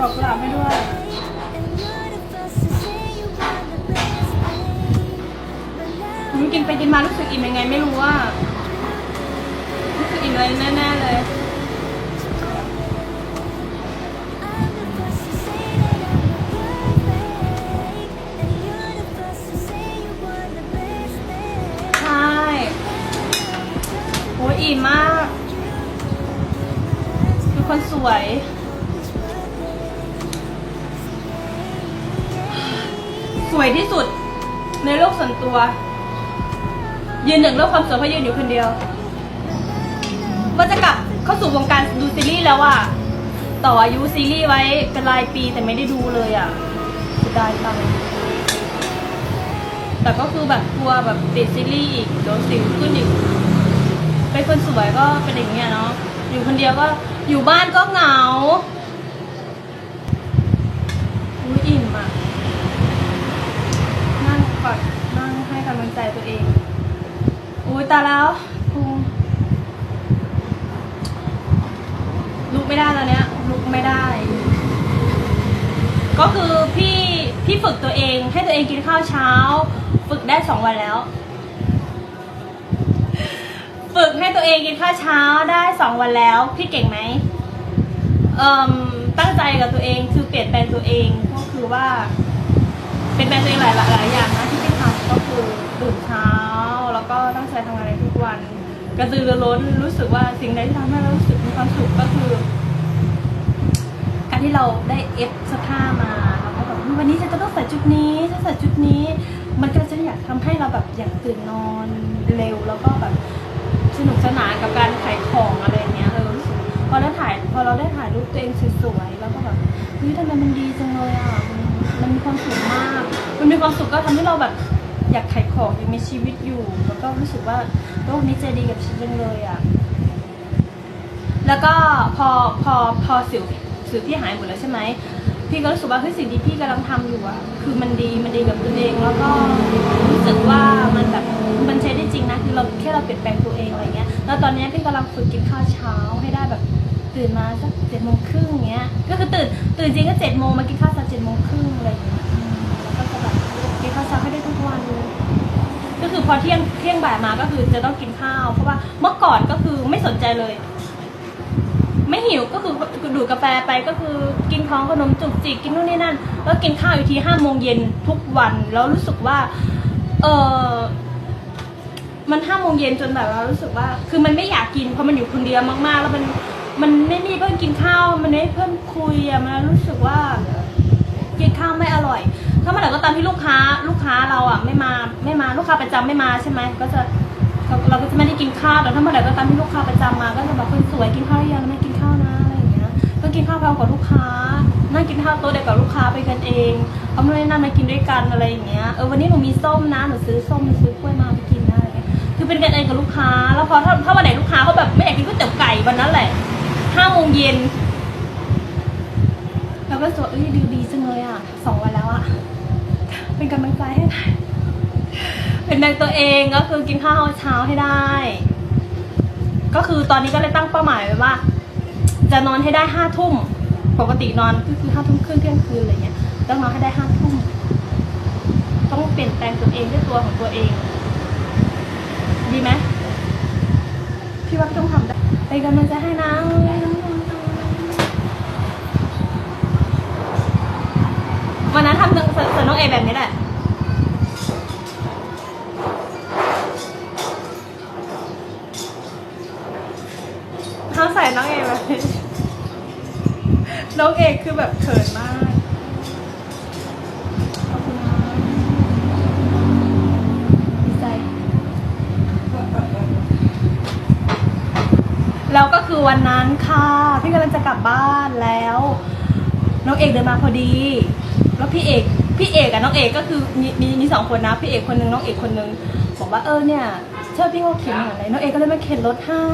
ดอกกุหลาบให้ด้วยมันกินไปกินมารู้สึกอิ่มยังไงไม่รู้ว่ารู้สึกอิ่มเลยแน่ๆเลยใช่โอ้ยอิ่มมากเป็นคนสวย สวยที่สุดในโลกส่วนตัว ยืนหนึ่งเรื่องความสวยเพราะยืนอยู่คนเดียวว่าจะกลับเข้าสู่วงการดูซีรีส์แล้วอะต่ออายุซีรีส์ไว้เป็นรายปีแต่ไม่ได้ดูเลยอะเสียดายตังแต่ก็คือแบบกลัวแบบติดซีรีส์อีกโดนสิวขึ้นอีกเป็นคนสวยก็เป็นอย่างเงี้ยเนาะอยู่คนเดียวก็อยู่บ้านก็เหงาอุ้ยอิ่มอะนั่งก่อนนั่ง ใจตัวเอง อุ้ยตาแล้วพุงลุกไม่ได้ตอนเนี้ยลุกไม่ได้ ก็คือพี่พี่ฝึกตัวเอง ให้ตัวเองกินข้าวเช้า ฝึกได้สองวันแล้ว ฝึกให้ตัวเองกินข้าวเช้าได้สองวันแล้ว พี่เก่งไหมเอ่มตั้งใจกับตัวเองคือเปลี่ยนแปลงตัวเองก็คือว่า เปลี่ยนแปลงตัวเองหลายหลายอย่างนะ ที่พี่ทำก็คือตื่นเช้า แล้วก็ตั้งใจทำงานในทุกวัน กระตือรือร้นรู้สึกว่าสิ่งใดที่ทำให้เรารู้สึกมีความสุขก็คือ การที่เราได้เอฟเสื้อผ้ามาแล้วก็แบบวันนี้ฉันจะต้องใส่ชุดนี้จะใส่ชุดนี้ มันก็จะอยากทำให้เราแบบอยากตื่นนอนเร็วแล้วก็แบบสนุกสนานกับการขายของอะไรเงี้ยเออรู้สึกพอเราถ่ายพอเราได้ถ่ายรูปตัวเองสวยๆแล้วก็แบบเฮ้ยทำไมมันดีจังเลยอะมันมีความสุขมาก มันมีความสุขก็ทำให้เราแบบอยากขายของอยากมีชีวิตอยู่ แล้วก็รู้สึกว่าโลกนี้ใจดีกับฉันจังเลยอะแล้วก็พอพอพอสิวสิวพี่หายหมดแล้วใช่ไหมพี่ก็รู้สึกว่าเฮ้ยสิ่งที่พี่กำลังทำอยู่อะคือมันดีมันดีกับตัวเองแล้วก็รู้สึกว่ามันแบบมันใช้ได้จริงนะคือเราแค่เราเปลี่ยนแปลงตัวเองอะไรเงี้ยแล้วตอนนี้พี่กำลังฝึกกินข้าวเช้าให้ได้แบบตื่นมาสักเจ็ดโมงครึ่งเงี้ยก็คือตื่นตื่นจริงก็เจ็ดโมงมากินข้าวสักเจ็ดโมงครึ่งอะไรอย่างเงี้ย วัน ก็คือพอเที่ยงเที่ยงบ่ายมาก็คือจะต้องกินข้าว เพราะว่าเมื่อก่อนก็คือไม่สนใจเลย ไม่หิวก็คือดูดกาแฟไปก็คือกินของขนมจุกจิกกินนู่นนี่นั่น แล้วกินข้าวอีกทีห้าโมงเย็นทุกวัน แล้วรู้สึกว่า เออมันห้าโมงเย็นจนแบบเรารู้สึกว่า คือมันไม่อยากกินเพราะมันอยู่คนเดียวมาก ๆ แล้วมันมันไม่มีเพื่อนกินข้าว มันไม่มีเพื่อนคุยอะมันรู้สึกว่ากินข้าวไม่อร่อย ถ้าเมื่อไหร่ก็ตามที่ลูกค้าลูกค้าเราอะไม่มาไม่มาลูกค้าประจำไม่มาใช่ไหมก็จะเราก็จะไม่ได้กินข้าวแต่ถ้าเมื่อไหร่ก็ตามที่ลูกค้าประจำมา ก็จะแบบคนสวยกินข้าวอยังไม่กินข้าวนะอะไรอย่างเงี้ยก็กินข้าวพร้อมกับลูกค้านั่งกินข้าวโต๊ะเดียวกับลูกค้าไปกันเองเขาไม่ได้นั่งมากินด้วยกันอะไรอย่างเงี้ยเออวันนี้หนูมีส้มนะหนูซื้อส้มหนูซื้อกล้วยมาไปกินนะอะไรเงี้ยคือเป็นกันเองกับลูกค้า แล้วพอถ้าถ้าวันไหนลูกค้าเขาแบบไม่อยากกินก๋วยเตี๋ยวไก่วันนั้นแหละห้าโมงเย็นเราก็รู้สึกว่าเอ้ยดีดีจังเลยอะสองวันแล้ว เป็นกำลังใจให้เป็นแรงตัวเองก็คือกินข้าวเช้าให้ได้ ก็คือตอนนี้ก็เลยตั้งเป้าหมายไว้ว่า จะนอนให้ได้ห้าทุ่มปกตินอนก็คือห้าทุ่มครึ่งเที่ยงคืนอะไรเงี้ยต้องนอนให้ได้ห้าทุ่มต้องเปลี่ยนแปลงตัวเองด้วยตัวของตัวเอง ดีไหมพี่ว่าพี่ต้องทำได้เป็นกำลังใจให้นะ วันนั้นทำเสนน้องเอแบบนี้แหละเขาใส่น้องเอกแบบนี้น้องเอกคือแบบเขินมากดีใจแล้วก็คือวันนั้นค่ะ พี่กำลังจะกลับบ้านแล้ว น้องเอกเดินมาพอดี แล้วพี่เอกพี่เอกกับน้องเอกก็คือมีมีมีสองคนนะพี่เอกคนนึงน้องเอกคนนึงบอกว่าเออเนี่ยเชื่อพี่เขาเข็นหน่อยอะไรน้องเอกก็เลยมาเข็นรถให้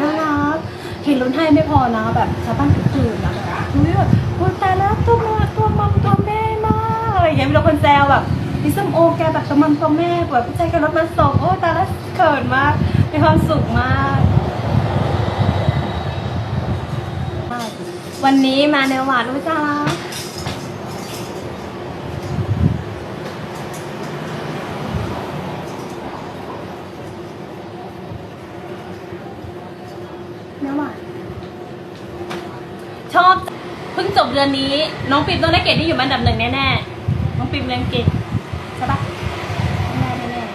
น่ารักเข็นรถให้ไม่พอนะแบบชาวบ้านตื่นนะอุ้ยแบบโอ้ยตายแล้วตัวมาตัวมัมตัวแม่มากอะไรอย่างเงี้ยมีแต่คนแซวแบบพี่ส้มโอแกแบบตัวมัมตัวแม่แบบพี่ใจแกรถมาส่งโอ้ตาแล้วเขินมากมีความสุขมากวันนี้มาในหวานรู้จ้าเนื้อหวานชอบ เดือนนี้ น้องปิมต้องได้เกรดที่อยู่อันดับหนึ่งแน่ๆ น้องปิมเรียนเก่งใช่ปะแน่แน่ๆ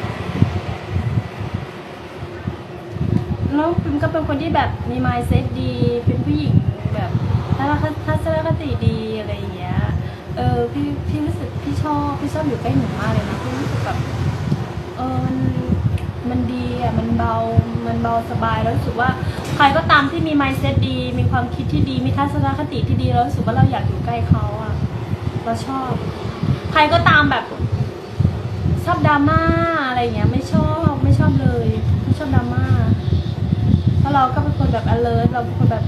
น้องปิมก็เป็นคนที่แบบมี mindset ดี เป็นผู้หญิงแบบถ้าทัศนคติดีอะไรอย่างเงี้ย เออพี่พี่รู้สึกพี่ชอบพี่ชอบอยู่ใกล้หนูมากเลยนะพี่รู้สึกแบบเออมัน มันดีอะมันเบา มันเบาสบายแล้วรู้สึกว่าใครก็ตามที่มี mindset ดี มีความคิดที่ดี มีทัศนคติที่ดีแล้วรู้สึกว่าเราอยากอยู่ใกล้เขาอะเราชอบ ใครก็ตามแบบชอบดราม่าอะไรเงี้ยไม่ชอบไม่ชอบเลยไม่ชอบดราม่าเพราะเราก็เป็นคนแบบ alert เราเป็นคนแบบ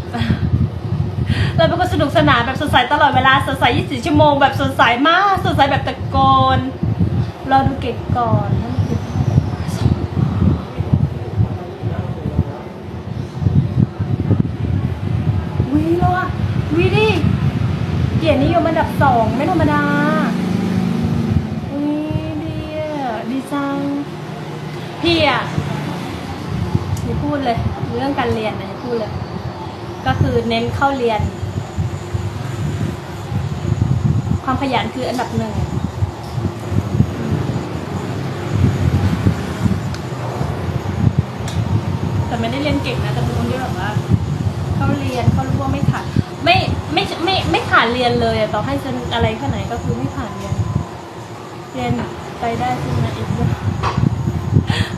เราเป็นคนสนุกสนานแบบสดใสตลอดเวลาสดใส24ชั่วโมงแบบสดใสมากสดใสแบบตะโกนเราดูเก่งก่อนถ้ามันเก่งวิโลอะวิดิเกี ยรตินิยมอันดับสองไม่ธรรมดาวิดีอะดีจังพี่อะอย่พูดเลย เรื่องการเรียนนะอย่พูดเลย ก็คือเน้นเข้าเรียน ความขยันคืออันดับหนึ่งแต่ไม่ได้เรียนเก่งนะแต่เป็นคนที่แบบว่า เข้าเรียนเข้ารู้ว่าไม่ขาด ไม่ไม่ไม่ไม่ขาดเรียนเลยอะต่อให้จะอะไรแค่ไหนก็คือไม่ขาดเรียน เรียนไปได้ใช่ไหมอีกเรื่อง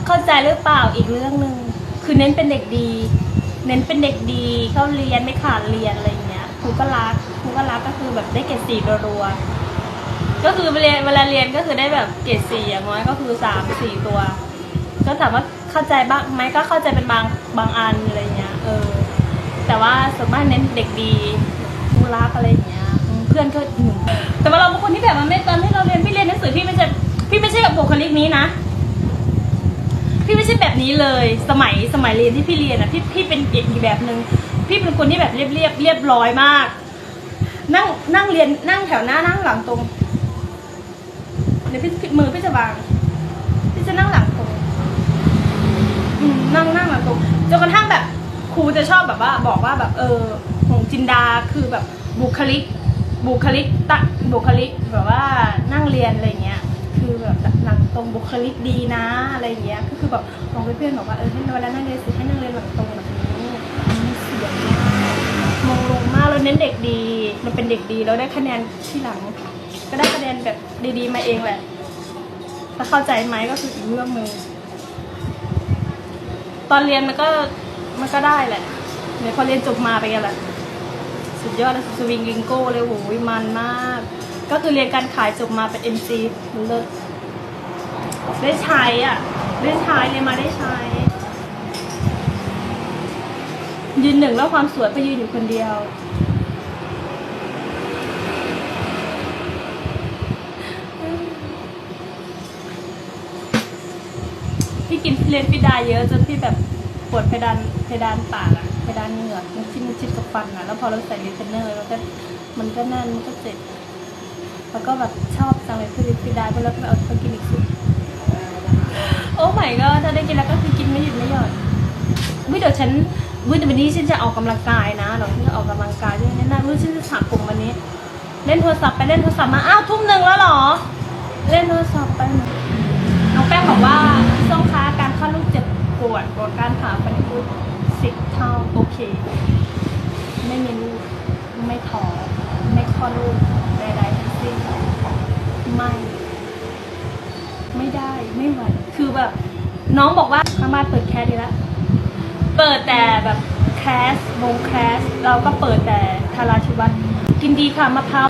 เข้าใจหรือเปล่าอีกเรื่องหนึ่งคือเน้นเป็นเด็กดี เน้นเป็นเด็กดีเข้าเรียนไม่ขาดเรียนอะไรอย่างเงี้ยครูก็รักครูก็รักก็คือแบบได้เกรดสี่รัวๆก็คือเวลาเวลาเรียนก็คือได้แบบเกรดสี่อย่างน้อยก็คือสามสี่ตัว ก็ถามว่าเข้าใจบ้างไหมก็เข้าใจเป็นบางบางอันอะไรเงี้ยเออ แต่ว่าส่วนมากเน้นเด็กดีครูรักอะไรอย่างเงี้ยอืมเพื่อนก็หนุ่มแต่ว่าเราเป็นคนที่แบบมันไม่ตอนที่เราเรียนพี่เรียนหนังสือพี่ไม่ใช่พี่ไม่ใช่กับบุคลิกนี้นะ พี่ไม่ใช่แบบนี้เลย สมัยสมัยเรียนที่พี่เรียนอะพี่พี่เป็นอีกแบบหนึ่งพี่เป็นคนที่แบบเรียบเรียบเรียบร้อยมาก นั่งนั่งเรียนนั่งแถวหน้านั่งหลังตรงเดี๋ยวพี่พี่มือพี่จะวางพี่จะนั่งหลังตรงอืมนั่งนั่งหลังตรงจนกระทั่งแบบ ครูจะชอบแบบว่าบอกว่าแบบเออของจินดาคือแบบบุคลิก บุคลิกตะบุคลิกแบบว่านั่งเรียนอะไรเงี้ยคือแบบหลังตรงบุคลิกดีนะอะไรเงี้ยก็คือแบบบอกเพื่อนๆบอกว่าเออให้เวลานั่งเรียนสิให้นั่งเรียนหลังตรงแบบนี้มีเสียงมองลงมากแล้วเน้นเด็กดีมันเป็นเด็กดีแล้วได้คะแนนที่หลัง ก็ได้คะแนนแบบดีๆมาเองแหละถ้าเข้าใจไหมก็คืออีกเรื่องหนึ่งตอนเรียนมันก็ มันก็ได้แหละเดี๋ยพอเรียนจบมาไปกันแหละ สุดยอดเลยสวิงลิงโก้เลยโหยมันมาก ก็คือเรียนการขายจบมาเป็น MC มันเลิศได้ใช้อะ ได้ใช้เรียนมาได้ใช้ ยืนหนึ่งแล้วความสวยไปยืนอยู่คนเดียวพี่กินเรียนพี่ดาเยอะจนพี่แบบ ปวดเพดานเพดานปากอะเพดานเหงือกมันชิดมันชิดกับฟันอะแล้วพอเราใส่ลิปเทนเนอร์แล้วก็มันก็แน่นมันก็เจ็บแล้วก็แบบชอบจังเลยพี่ลิปพี่ดาก็แล้วก็ไปเอาไปกินอีกสิโอ้ไม่ก็ถ้าได้กินแล้วก็คือกินไม่หยุดไม่หย่อนวิเดี๋ยวฉันวิเดี๋ยววันนี้ฉันจะออกกำลังกายนะเดี๋ยวฉันจะออกกำลังกายด้วยแน่ๆวิฉันจะสระผมวันนี้ เล่นโทรศัพท์ไปเล่นโทรศัพท์มาอ้าวทุ่มหนึ่งแล้วหรอ เล่นโทรศัพท์ไปน้องแป้งบอกว่าพี่ส้มคะ การคลอดกเจ็บปวดกาการผ่าฟันคุดสิบเท่าโอเค ไม่มีลูกไม่ท้องไม่คลอดลูกใดๆทั้งสิ้นไม่ ไม่ได้ไม่ไหวคือแบบ น้องบอกว่าข้างบ้านเปิดแคสดีล้วเปิดแต่แบบแคสวงแคสเราก็เปิดแต่ทาราชิวัตกินดีค่ะมะพร้าว